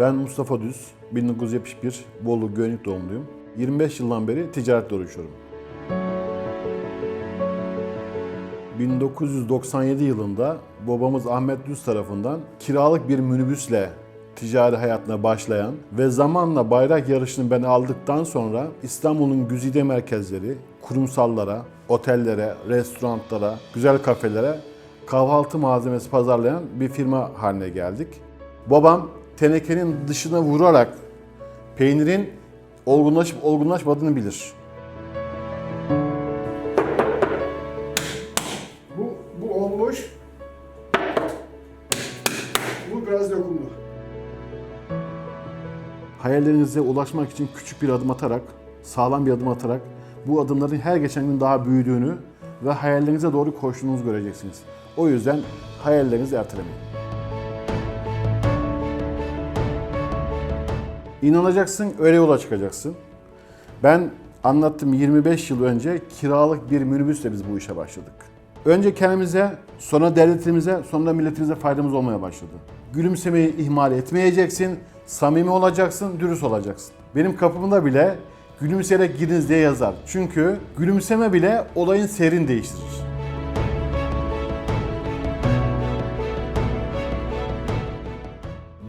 Ben Mustafa Düz, 1971 Bolu Gönlük doğumluyum. 25 yıldan beri ticaretle uğraşıyorum. 1997 yılında babamız Ahmet Düz tarafından kiralık bir minibüsle ticari hayatına başlayan ve zamanla bayrak yarışını ben aldıktan sonra İstanbul'un güzide merkezleri, kurumsallara, otellere, restoranlara, güzel kafelere kahvaltı malzemesi pazarlayan bir firma haline geldik. Babam tenekenin dışına vurarak peynirin olgunlaşıp olgunlaşmadığını bilir. Bu, bu olmuş. Bu biraz dokundu. Hayallerinize ulaşmak için küçük bir adım atarak, sağlam bir adım atarak bu adımların her geçen gün daha büyüdüğünü ve hayallerinize doğru koştuğunuzu göreceksiniz. O yüzden hayallerinizi ertelemeyin. İnanacaksın, öyle yola çıkacaksın. Ben anlattım 25 yıl önce kiralık bir minibüsle biz bu işe başladık. Önce kendimize, sonra devletimize, sonra milletimize faydamız olmaya başladı. Gülümsemeyi ihmal etmeyeceksin, samimi olacaksın, dürüst olacaksın. Benim kapımda bile gülümseyerek giriniz diye yazar. Çünkü gülümseme bile olayın seyrini değiştirir.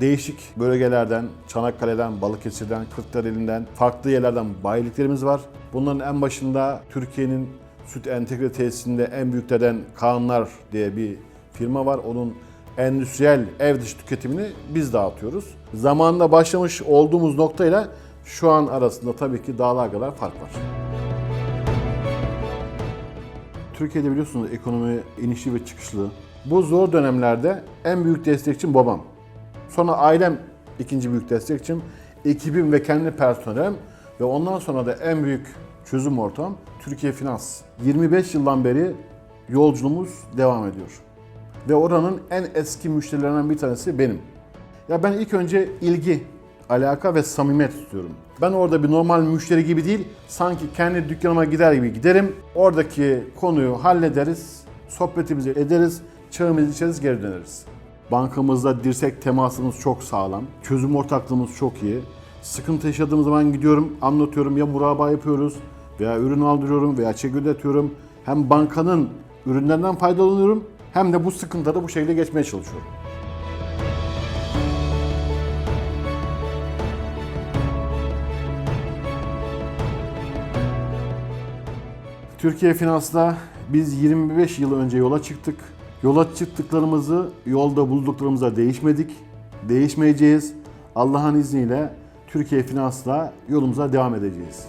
Değişik bölgelerden, Çanakkale'den, Balıkesir'den, Kırklareli'nden, farklı yerlerden bayiliklerimiz var. Bunların en başında Türkiye'nin süt entegre tesisinde en büyüklerden Kaanlar diye bir firma var. Onun endüstriyel ev dışı tüketimini biz dağıtıyoruz. Zamanında başlamış olduğumuz noktayla şu an arasında tabii ki dağlar kadar fark var. Türkiye'de biliyorsunuz ekonomi inişli ve çıkışlı. Bu zor dönemlerde en büyük destekçim babam. Sonra ailem ikinci büyük destekçim, ekibim ve kendi personelim ve ondan sonra da en büyük çözüm ortam Türkiye Finans. 25 yıldan beri yolculuğumuz devam ediyor. Ve oranın en eski müşterilerinden bir tanesi benim. Ya ben ilk önce ilgi, alaka ve samimiyet istiyorum. Ben orada bir normal müşteri gibi değil, sanki kendi dükkanıma gider gibi giderim. Oradaki konuyu hallederiz, sohbetimizi ederiz, çayımızı içeriz, geri döneriz. Bankamızda dirsek temasımız çok sağlam. Çözüm ortaklığımız çok iyi. Sıkıntı yaşadığım zaman gidiyorum, anlatıyorum ya muraba yapıyoruz veya ürün aldırıyorum veya çek ödetiyorum. Hem bankanın ürünlerinden faydalanıyorum hem de bu sıkıntıları bu şekilde geçmeye çalışıyorum. Türkiye Finans'ta biz 25 yıl önce yola çıktık. Yola çıktıklarımızı yolda bulduklarımıza değişmedik. Değişmeyeceğiz. Allah'ın izniyle Türkiye Finans'la yolumuza devam edeceğiz.